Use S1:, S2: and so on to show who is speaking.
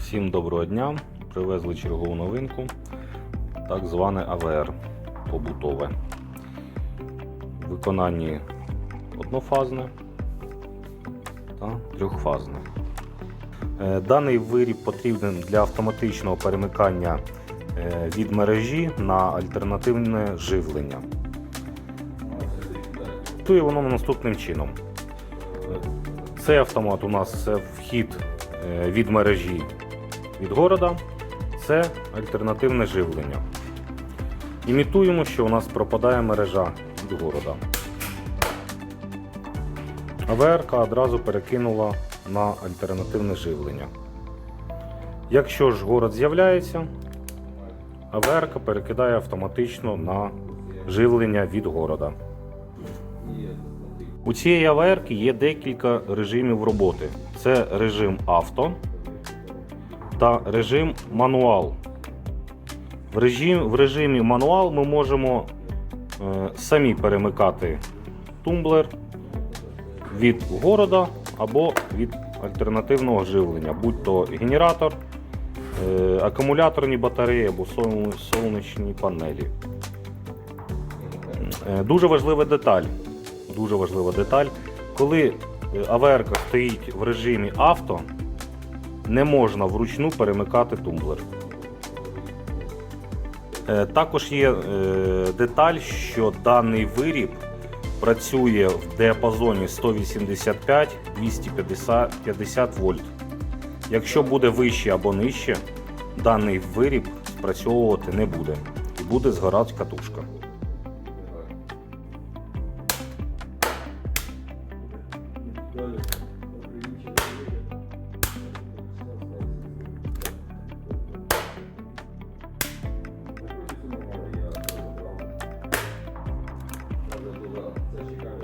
S1: Всім доброго дня! Привезли чергову новинку, так зване АВР побутове. В виконанні однофазне та трьохфазне. Е, Даний виріб потрібен для автоматичного перемикання е, від мережі на альтернативне живлення. Працює воно наступним чином. Е, Цей автомат у нас це вхід від мережі від города. Це альтернативне живлення. Імітуємо, що у нас пропадає мережа від города. АВР одразу перекинула на альтернативне живлення. Якщо ж город з'являється, АВР перекидає автоматично на живлення від города. У цієї АВР є декілька режимів роботи. Це режим авто та режим мануал. В режимі, в режимі мануал ми можемо е, самі перемикати тумблер від города або від альтернативного живлення, будь то генератор, е, акумуляторні батареї або сон- сонячні панелі. Е, Дуже важлива деталь. Дуже важлива деталь. Коли е, АВР стоїть в режимі авто, не можна вручну перемикати тумблер. Е, Також є е, деталь, що даний виріб працює в діапазоні 185-250 вольт. Якщо буде вище або нижче, даний виріб спрацьовувати не буде і буде згорати катушка. ਸਤਿ ਸ਼੍ਰੀ ਅਕਾਲ